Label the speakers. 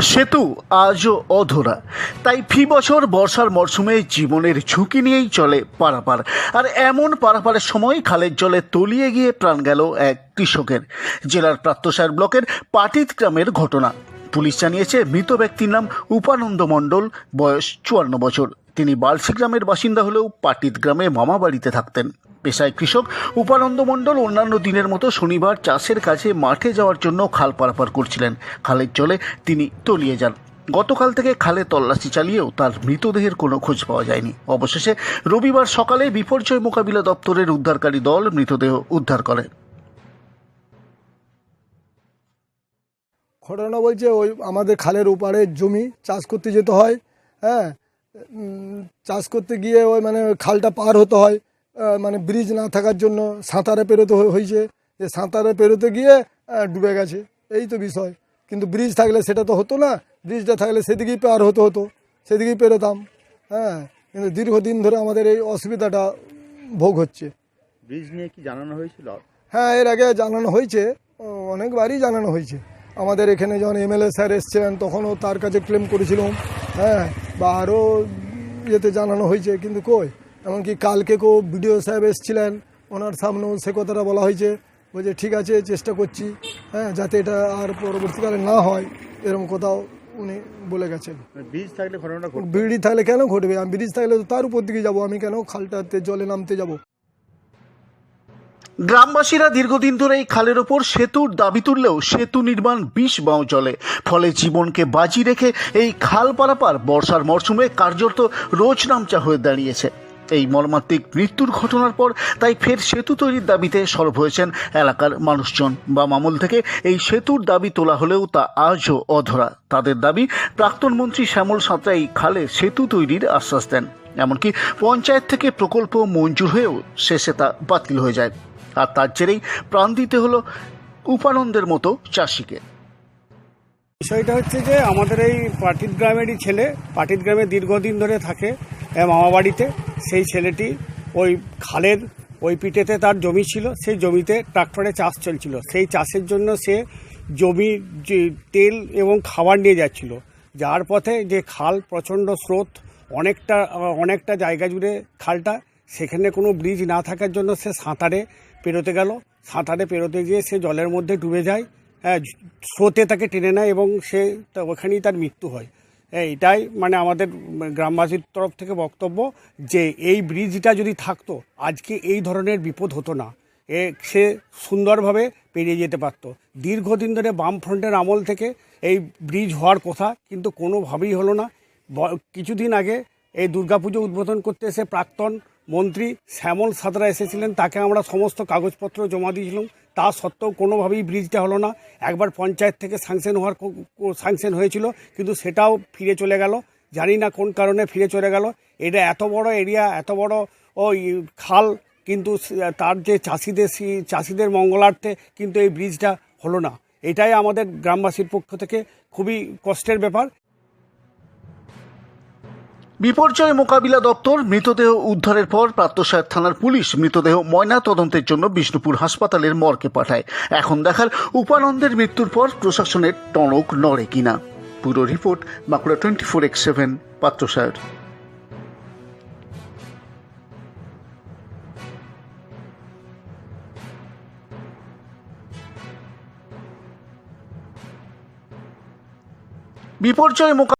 Speaker 1: সেতু আজও অধরা। তাই ফি বছর বর্ষার মরশুমে জীবনের ঝুঁকি নিয়েই চলে পারাপার। আর এমন পারাপারের সময় খালের জলে তলিয়ে গিয়ে প্রাণ গেল এক কৃষকের। জেলার প্রাত্যসার ব্লকের পাটিত গ্রামের ঘটনা। পুলিশ জানিয়েছে, মৃত ব্যক্তির নাম উপানন্দ মণ্ডল, বয়স চুয়ান্ন বছর। তিনি বালসি গ্রামের বাসিন্দা হলেও পাটিত গ্রামে মামা বাড়িতে থাকতেন। পেশায় কৃষক, উপানন্দ মণ্ডল অন্যান্য দিনের মতো শনিবার চাষের কাজে মাঠে যাওয়ার জন্য খাল পারাপার করছিলেন। খালের জলে তিনি তলিয়ে যান। গতকাল থেকে খালে তল্লাশি চালিয়েও তার মৃতদেহের কোনো খোঁজ পাওয়া যায়নি। অবশেষে রবিবার সকালে বিপর্যয় মোকাবিলা দপ্তরের উদ্ধারকারী দল মৃতদেহ উদ্ধার করে।
Speaker 2: ঘটনা বলছে ওই আমাদের খালের ওপারে জমি চাষ করতে যেতে হয় হ্যাঁ? চাষ করতে গিয়ে ওই মানে খালটা পার হতে হয়। মানে ব্রিজ না থাকার জন্য সাঁতারে পেরোতে হয়েছে যে সাঁতারে পেরোতে গিয়ে ডুবে গেছে। এই তো বিষয়। কিন্তু ব্রিজ থাকলে সেটা তো হতো না। ব্রিজটা থাকলে সেদিকেই পার হতে হতো। সেদিকেই পেরোতাম। হ্যাঁ কিন্তু দীর্ঘদিন ধরে আমাদের এই অসুবিধাটা ভোগ হচ্ছে।
Speaker 3: ব্রিজ নিয়ে কি জানানো হয়েছিল?
Speaker 2: হ্যাঁ এর আগে জানানো হয়েছে। অনেকবারই জানানো হয়েছে। আমাদের এখানে যখন এমএলএ স্যার এসছিলেন তখনও তার কাছে ক্লেম করেছিলাম। হ্যাঁ বা আরও ইয়েতে জানানো হয়েছে। কিন্তু কই? এমনকি কালকে কেউ বিডিও সাহেব এসছিলেন ওনার সামনেও সে কথাটা বলা হয়েছে বলছে ঠিক আছে চেষ্টা করছি হ্যাঁ যাতে এটা আর পরবর্তীকালে না হয় এরকম কোথাও উনি বলে গেছেন।
Speaker 3: ব্রিজ থাকলে ঘটনাটা
Speaker 2: ব্রিজ থাকলে কেন ঘটবে? আমি ব্রিজ থাকলে তো তার উপর দিকে যাব আমি কেন খালটাতে জলে নামতে যাব?
Speaker 1: গ্রামবাসীরা দীর্ঘদিন ধরে এই খালের ওপর সেতুর দাবি তুললেও সেতু নির্মাণ বিষ বাও চলে। ফলে জীবনকে বাজি রেখে এই খাল পারাপার বর্ষার মরশুমে কার্যত রোজ নামচা হয়ে দাঁড়িয়েছে। এই মর্মান্তিক মৃত্যুর ঘটনার পর তাই ফের সেতু তৈরির দাবিতে সরব হয়েছেন এলাকার মানুষজন। বা মামল থেকে এই সেতুর দাবি তোলা হলেও তা আজও অধরা। তাদের দাবি প্রাক্তন মন্ত্রী শ্যামল সাঁতরা এই খালে সেতু তৈরির আশ্বাস দেন। এমনকি পঞ্চায়েত থেকে প্রকল্প মঞ্জুর হয়েও শেষে তা বাতিল হয়ে যায়। আর তার জেরেই প্রাণ দিতে হলো উপানন্দের মতো চাষিকে।
Speaker 4: বিষয়টা হচ্ছে যে আমাদের এই পাটিত গ্রামেরই ছেলে পাটিত গ্রামে দীর্ঘদিন ধরে থাকে এ, মামাবাড়িতে। সেই ছেলেটি ওই খালের ওই পিঠেতে তার জমি ছিল সেই জমিতে ট্রাক্টরে চাষ চলছিল। সেই চাষের জন্য সে জমি তেল এবং খাবার নিয়ে যাচ্ছিল। যার পথে যে খাল প্রচণ্ড স্রোত অনেকটা অনেকটা জায়গা জুড়ে খালটা সেখানে কোনো ব্রিজ না থাকার জন্য সে সাঁতারে পেরোতে গেল। সাঁতারে পেরোতে গিয়ে সে জলের মধ্যে ডুবে যায়। হ্যাঁ স্রোতে তাকে টেনে নেয় এবং সে ওখানেই তার মৃত্যু হ্যাঁ, এটাই মানে আমাদের গ্রামবাসীর তরফ থেকে বক্তব্য যে এই ব্রিজটা যদি থাকতো, আজকে এই ধরনের বিপদ হতো না। এ সে সুন্দরভাবে পেরিয়ে যেতে পারত। দীর্ঘদিন ধরে বামফ্রন্টের আমল থেকে এই ব্রিজ হওয়ার কথা কিন্তু কোনোভাবেই হলো না। কিছুদিন আগে এই দুর্গাপুজো উদ্বোধন করতে এসে প্রাক্তন মন্ত্রী শ্যামল সাদরা এসেছিলেন, তাকে আমরা সমস্ত কাগজপত্র জমা দিয়েছিলাম। তা সত্ত্বেও কোনোভাবেই ব্রিজটা হলো না। একবার পঞ্চায়েত থেকে স্যাংশন হওয়ার স্যাংশন হয়েছিল, কিন্তু সেটাও ফিরে চলে গেল। জানি না কোন কারণে ফিরে চলে গেল। এটা এত বড় এরিয়া এত বড় ওই খাল, কিন্তু তার যে চাষিদের চাষিদের মঙ্গলার্থে কিন্তু এই ব্রিজটা হলো না। এটাই আমাদের গ্রামবাসীর পক্ষ থেকে খুবই কষ্টের ব্যাপার।
Speaker 1: বিপর্যয় মোকাবিলা দপ্তর মৃতদেহ উদ্ধারের পর প্রাত্যসায়র থানার পুলিশ মৃতদেহ ময়না তদন্তের জন্য বিষ্ণুপুর হাসপাতালের মর্গে পাঠায়। এখন দেখার উপানন্দের মৃত্যুর পর প্রশাসনের টনক নড়ে কিনা। পুরো report, Bankura twenty four X seven Patrasayer বিপর্যয় মোকাবিলা